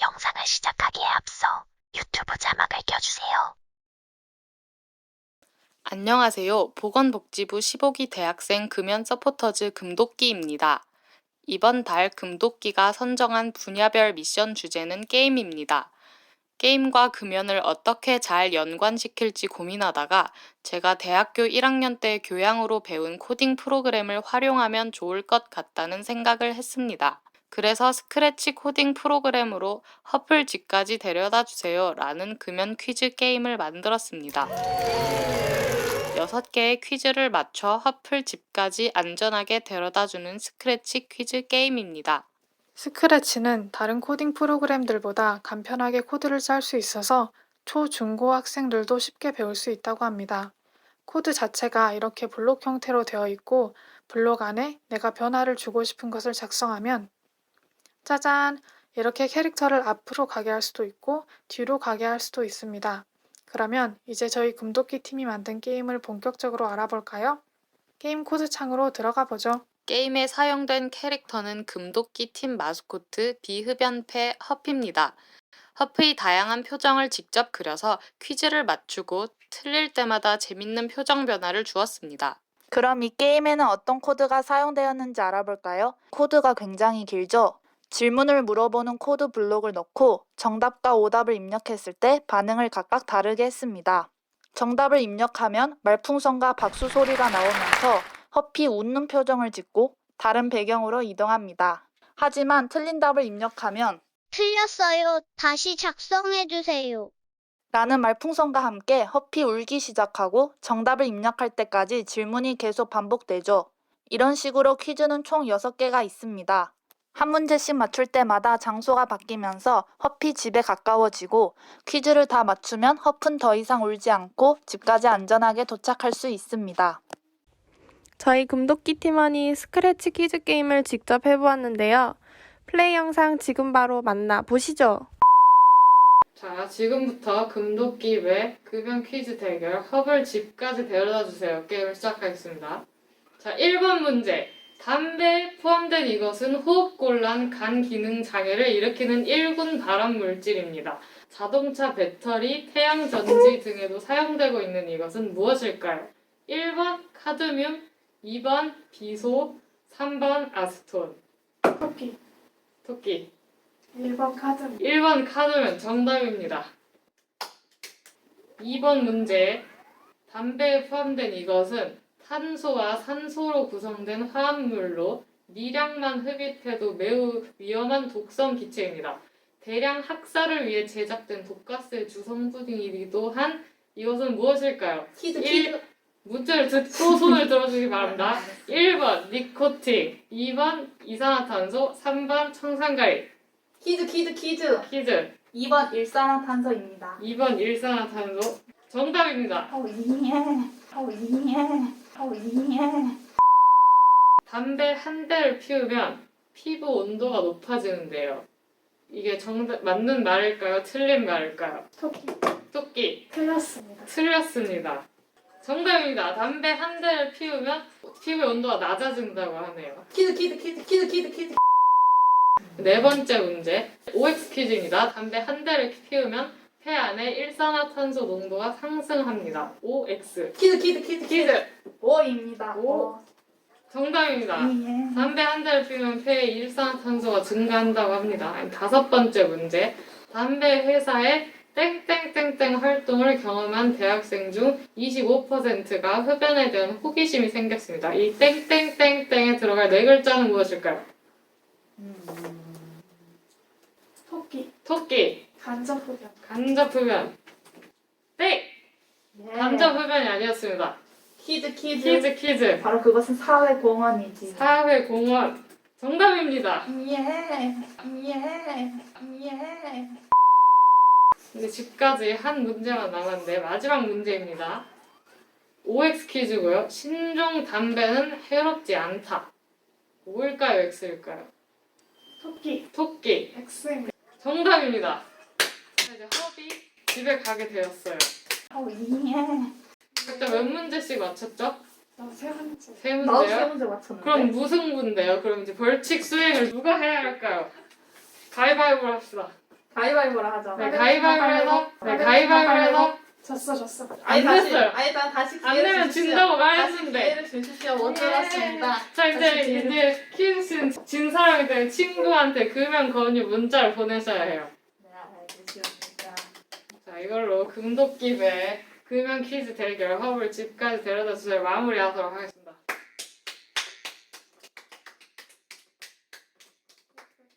영상을 시작하기에 앞서 유튜브 자막을 켜주세요. 안녕하세요. 보건복지부 15기 대학생 금연 서포터즈 금도끼입니다. 이번 달 금도끼가 선정한 분야별 미션 주제는 게임입니다. 게임과 금연을 어떻게 잘 연관시킬지 고민하다가 제가 대학교 1학년 때 교양으로 배운 코딩 프로그램을 활용하면 좋을 것 같다는 생각을 했습니다. 그래서 스크래치 코딩 프로그램으로 허플 집까지 데려다 주세요 라는 금연 퀴즈 게임을 만들었습니다. 6개의 퀴즈를 맞춰 허플 집까지 안전하게 데려다 주는 스크래치 퀴즈 게임입니다. 스크래치는 다른 코딩 프로그램들보다 간편하게 코드를 짤 수 있어서 초, 중 고 학생들도 쉽게 배울 수 있다고 합니다. 코드 자체가 이렇게 블록 형태로 되어 있고 블록 안에 내가 변화를 주고 싶은 것을 작성하면 짜잔! 이렇게 캐릭터를 앞으로 가게 할 수도 있고 뒤로 가게 할 수도 있습니다. 그러면 이제 저희 금도끼 팀이 만든 게임을 본격적으로 알아볼까요? 게임 코드 창으로 들어가 보죠. 게임에 사용된 캐릭터는 금도끼 팀 마스코트 비흡연패 허피입니다. 허프의 다양한 표정을 직접 그려서 퀴즈를 맞추고 틀릴 때마다 재밌는 표정 변화를 주었습니다. 그럼 이 게임에는 어떤 코드가 사용되었는지 알아볼까요? 코드가 굉장히 길죠? 질문을 물어보는 코드 블록을 넣고 정답과 오답을 입력했을 때 반응을 각각 다르게 했습니다. 정답을 입력하면 말풍선과 박수 소리가 나오면서 허피 웃는 표정을 짓고 다른 배경으로 이동합니다. 하지만 틀린 답을 입력하면 틀렸어요. 다시 작성해주세요. 라는 말풍선과 함께 허피 울기 시작하고 정답을 입력할 때까지 질문이 계속 반복되죠. 이런 식으로 퀴즈는 총 6개가 있습니다. 한 문제씩 맞출 때마다 장소가 바뀌면서 허피 집에 가까워지고 퀴즈를 다 맞추면 허프는 더 이상 울지 않고 집까지 안전하게 도착할 수 있습니다. 저희 금도끼 팀원이 스크래치 퀴즈 게임을 직접 해보았는데요. 플레이 영상 지금 바로 만나 보시죠. 자, 지금부터 금도끼 외 금연 퀴즈 대결 허블 집까지 데려다 주세요. 게임을 시작하겠습니다. 자, 1번 문제. 담배에 포함된 이것은 호흡곤란, 간 기능 장애를 일으키는 1군 발암 물질입니다. 자동차 배터리, 태양 전지 등에도 사용되고 있는 이것은 무엇일까요? 1번 카드뮴, 2번 비소, 3번 아스톤. 토끼 토끼. 1번 카드 1번 카드면 정답입니다. 2번 문제. 담배에 포함된 이것은 탄소와 산소로 구성된 화합물로 미량만 흡입해도 매우 위험한 독성 기체입니다. 대량 학살을 위해 제작된 독가스의 주성분이기도 한 이것은 무엇일까요? 퀴즈 일- 문제를 듣고 손을 들어주시기 바랍니다. 1번 니코틴, 2번 이산화탄소, 3번 청산가리. 퀴즈 퀴즈 퀴즈 퀴즈. 2번 일산화탄소입니다. 2번 일산화탄소 정답입니다. 담배 한 대를 피우면 피부 온도가 높아지는데요. 이게 정답 맞는 말일까요? 틀린 말일까요? 토끼 토끼 틀렸습니다. 틀렸습니다. 정답입니다. 담배 한 대를 피우면 피부의 온도가 낮아진다고 하네요. 퀴즈 퀴즈 퀴즈 퀴즈 퀴즈 퀴즈 네 번째 문제 OX 퀴즈입니다. 담배 한 대를 피우면 폐 안에 일산화탄소 농도가 상승합니다. OX 퀴즈 퀴즈 퀴즈 퀴즈 5입니다. 오. 정답입니다. 예. 담배 한 대를 피우면 폐에 일산화탄소가 증가한다고 합니다. 다섯 번째 문제. 담배 회사의 땡땡땡땡 활동을 경험한 대학생 중 25%가 흡연에 대한 호기심이 생겼습니다. 이 땡땡땡땡에 들어갈 네 글자는 무엇일까요? 토끼 토끼, 간접 흡연 간접 흡연. 땡! 간접 흡연이 아니었습니다. 퀴즈 퀴즈 퀴즈 퀴즈. 바로 그것은 사회 공헌이지. 사회공헌. 정답입니다. 예. 예. 예. 이제 집까지 한 문제만 남았는데 마지막 문제입니다. OX 퀴즈고요. 신종 담배는 해롭지 않다. O일까요? X일까요? 토끼 토끼. X입니다. 정답입니다. 자, 이제 허비 집에 가게 되었어요. 그때 몇 문제씩 맞췄죠? 세 번째 세 나도 세 문제요? 문제 맞췄는데. 그럼 무승부인데요. 그럼 이제 벌칙 수행을 누가 해야 할까요? 가위바위보를 합시다. 가위바위보라 하자. 네, 가위바위보 해서, 네, 가위바위보 해서, 졌어 졌어. 아니, 안 다시, 됐어요. 아니, 일단 다시 안 기회를 되면 주십시오. 진다고 다시 말했는데. 기회를 주십시오. 못 들었습니다. 자, 이제, 이제, 퀴즈는 진 사람이 되면 친구한테 금연 권유 문자를 보내셔야 해요. 자, 이걸로 금도끼배 금연 퀴즈 대결 허블 집까지 데려다 주세요. 마무리하도록 하겠습니다.